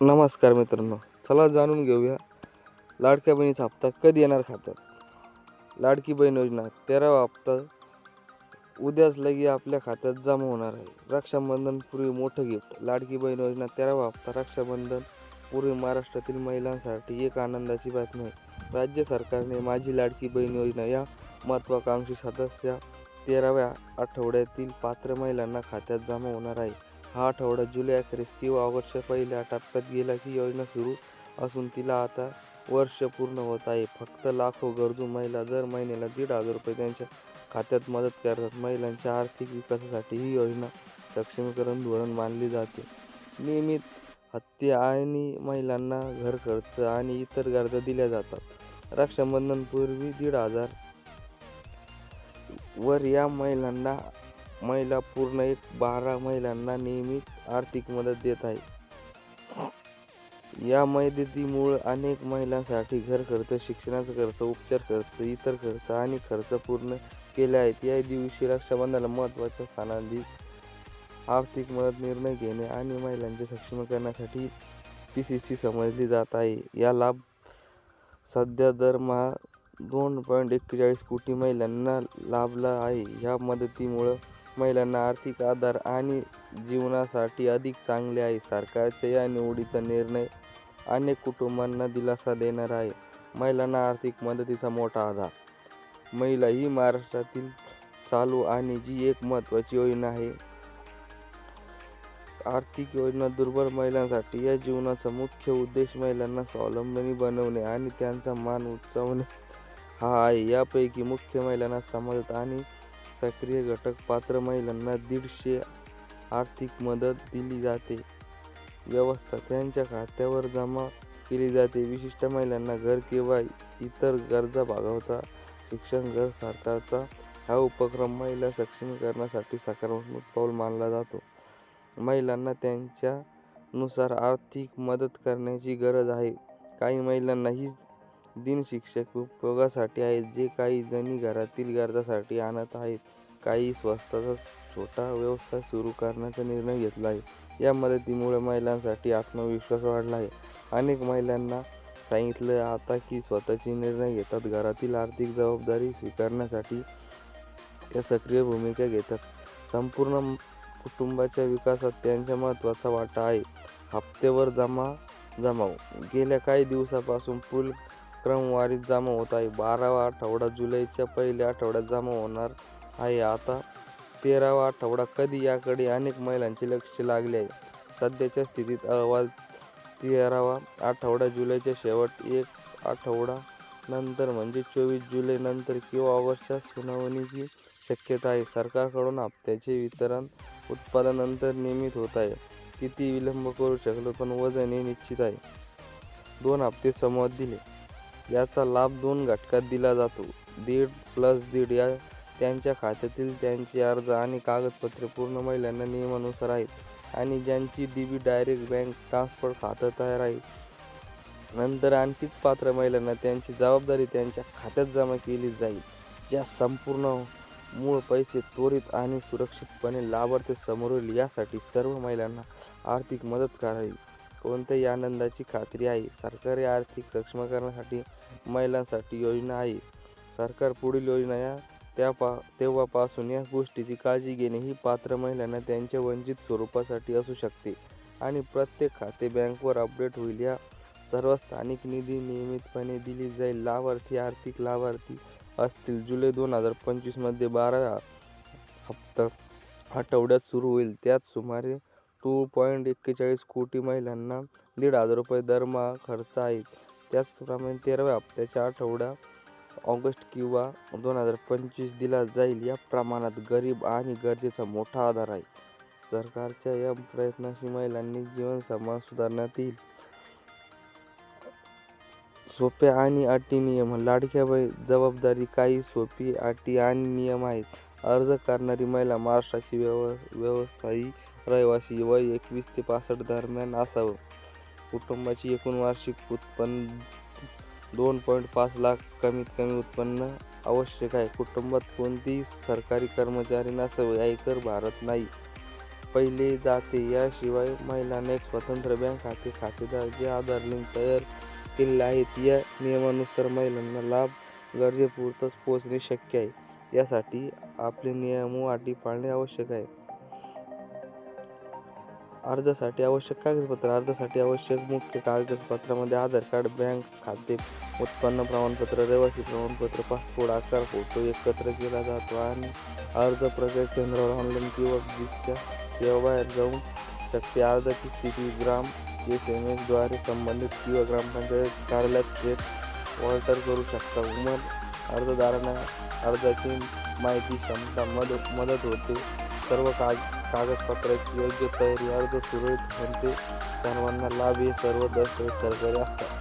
नमस्कार मित्रांनो चला जाणून घेऊया लाडक्या बहिणीचा हप्ता कधी येणार खात्यात? लाडकी बहीण योजना तेरावा हप्ता उद्याच लगी आपल्या खात्यात जमा होणार आहे. रक्षाबंधन पूर्वी मोठं गिफ्ट लाडकी बहीण योजना तेरावा हप्ता रक्षाबंधन पूर्वी महाराष्ट्रातील महिलांसाठी एक आनंदाची बातमी आहे. राज्य सरकारने माझी लाडकी बहीण योजना या महत्त्वाकांक्षी सदस्या तेराव्या आठवड्यातील पात्र महिलांना खात्यात जमा होणार आहे. हा आठवडा जुलै अखेरीस किंवा ऑगस्टच्या पहिल्या टप्प्यात गेला की योजना सुरू असून तिला आता वर्ष पूर्ण होत आहे. फक्त लाखो गरजू महिला दर महिन्याला दीड हजार रुपये त्यांच्या खात्यात मदत करतात. महिलांच्या आर्थिक विकासासाठी ही योजना सक्षमीकरण धोरण मानली जाते. नियमित हत्या आणि महिलांना घर खर्च आणि इतर गरजा दिल्या जातात. रक्षाबंधनपूर्वी दीड हजार वर या महिलांना महिला पूर्ण एक बारा महिलांना नियमित आर्थिक मदत देत आहे. या मदतीमुळे अनेक महिलांसाठी घर खर्च शिक्षणाचा खर्च उपचार खर्च इतर खर्च आणि खर्च पूर्ण केले आहेत. या दिवशी रक्षाबंधनाला महत्त्वाच्या सणांधिक आर्थिक मदत निर्णय घेणे आणि महिलांचे सक्षमीकरणासाठी पी सी सी समजली जात आहे. या लाभ सध्या दरमहा दोन पॉईंट एक्केचाळीस कोटी महिलांना लाभला आहे. ह्या मदतीमुळं महिलांना आर्थिक आधार आणि जीवनासाठी अधिक चांगले आहे. सरकारच्या या निवडीचा निर्णय अनेक कुटुंबांना दिलासा देणार आहे. महिलांना आर्थिक मदतीचा मोठा आधार. महिला ही महाराष्ट्रातील चालू आणि जी एक महत्त्वाची योजना आहे. आर्थिक योजना दुर्बल महिलांसाठी या जीवनाचा मुख्य उद्देश महिलांना स्वावलंबनी बनवणे आणि त्यांचा मान उंचावणे हा आहे. यापैकी मुख्य महिलांना समाजात आणि सक्रिय घटक पात्र महिलांना दीडशे आर्थिक मदत दिली जाते. व्यवस्था त्यांच्या खात्यावर जमा केली जाते. विशिष्ट महिलांना घर किंवा इतर गरजा भागवता शिक्षण घर सरकारचा हा उपक्रम महिला सक्षमीकरणासाठी सकारात्मक पाऊल मानला जातो. महिलांना त्यांच्यानुसार आर्थिक मदत करण्याची गरज आहे. काही महिलांना हीच दिन शिक्षक उपयोगासाठी आहेत जे काही जणी घरातील गरजासाठी आणत आहेत. काही स्वस्ताचा छोटा व्यवसाय सुरू करण्याचा निर्णय घेतला आहे. या मदतीमुळे महिलांसाठी आत्मविश्वास वाढला आहे. अनेक महिलांना सांगितलं आता की स्वतःची निर्णय घेतात. घरातील आर्थिक जबाबदारी स्वीकारण्यासाठी त्या सक्रिय भूमिका घेतात. संपूर्ण कुटुंबाच्या विकासात त्यांचा महत्त्वाचा वाटा आहे. हप्त्यावर जमा जमाव गेल्या काही दिवसापासून पूल क्रमवारीत जमा होत आहे. बारावा आठवडा जुलैच्या पहिल्या आठवड्यात जमा होणार आहे. आता तेरावा आठवडा कधी? याकडे अनेक महिलांचे लक्ष लागले आहे. सध्याच्या स्थितीत अहवाल तेरावा आठवडा जुलैच्या शेवट एक आठवडा नंतर म्हणजे चोवीस जुलै नंतर किंवा ऑगस्टच्या सुनावणीची शक्यता आहे. सरकारकडून हप्त्याचे वितरण उत्पादनानंतर नियमित होत आहे. किती विलंब करू शकलो पण वजन हे निश्चित आहे. दोन हप्ते समोर दिले. याचा लाभ दोन घटकात दिला जातो. दीड प्लस दीड या त्यांच्या खात्यातील त्यांचे अर्ज आणि कागदपत्रे पूर्ण महिलांना नियमानुसार आहेत आणि ज्यांची D B direct bank transfer खातं तयार आहे. नंतर आणखीच पात्र महिलांना त्यांची जबाबदारी त्यांच्या खात्यात जमा केली जाईल. ज्या संपूर्ण मूळ पैसे त्वरित आणि सुरक्षितपणे लाभार्थी समोर येईल यासाठी सर्व महिलांना आर्थिक मदत करावी. कोणत्याही आनंदाची खात्री आहे. सरकारी आर्थिक सक्षमीकरणासाठी महिलांसाठी योजना आहे. सरकार पुढील योजना या त्या पा तेव्हापासून या गोष्टीची काळजी घेणे ही पात्र महिलांना त्यांच्या वंचित स्वरूपासाठी असू शकते. आणि प्रत्येक खाते बँकवर अपडेट होईल. या सर्व स्थानिक निधी नियमितपणे दिली जाईल. लाभार्थी आर्थिक लाभार्थी असतील. जुलै दोन हजार पंचवीसमध्ये बारा हप्ता आठवड्यात सुरू होईल. त्यात सुमारे टू पॉईंट एक्केचाळीस कोटी महिलांना दीड हजार रुपये दरमहा खर्च आहेत त्याचप्रमाणे तेराव्या हप्त्याच्या आठवडा ऑगस्ट किंवा दोन हजार पंचवीस दिला जाईल. या प्रमाणात गरीब आणि गरजेचा मोठा आधार आहे. सरकारच्या या प्रयत्नाशी महिलांनी जीवन समान सुधारण्यात येईल. सोप्या आणि अटी नियम लाडक्या जबाबदारी काही सोपी अटी आणि नियम आहेत. अर्ज करणारी महिला महाराष्ट्राची व्यव व्यवस्थाही रहिवासी वय एकवीस ते पासष्ट दरम्यान असावं. कुटुंबाची एकूण वार्षिक उत्पन्न दोन पॉईंट पाच लाख कमीत कमी उत्पन्न आवश्यक आहे कुटुंबात कोणती सरकारी कर्मचारी नसावे आयकर भारत नाही पहिले जाते. याशिवाय महिलांना एक स्वतंत्र बँक खाते खातेदार जे आधार लिंक तयार केलेले आहेत. या नियमानुसार महिलांना लाभ गरजेपुरतच पोहोचणे शक्य आहे. यासाठी आपले नियम व अटी पाळणे आवश्यक आहे. अर्जासाठी आवश्यक कागदपत्र अर्जासाठी आवश्यक मुख्य कागदपत्रामध्ये आधार कार्ड, बँक खाते, उत्पन्न प्रमाणपत्र, रहिवासी प्रमाणपत्र, पासपोर्ट आकार फोटो एकत्र केला जातो आणि अर्ज प्रक्रिया केंद्रावर ऑनलाईन किंवा वित्तीय सेवा बाहेर जाऊ शकते. अर्जाची स्थिती ग्राम एस एम एसद्वारे संबंधित किंवा ग्रामपंचायत कार्यालयात थेट मॉनिटर करू शकता. उमर अर्जदारांना अर्जाची माहिती क्षमता मदत मदत होते. सर्व काग कागदपत्रांची योग्य तयारी अर्ज सुरळीत होते. सर्वांना लाभ हे सर्व दस्तऐवज सरकारी असतात.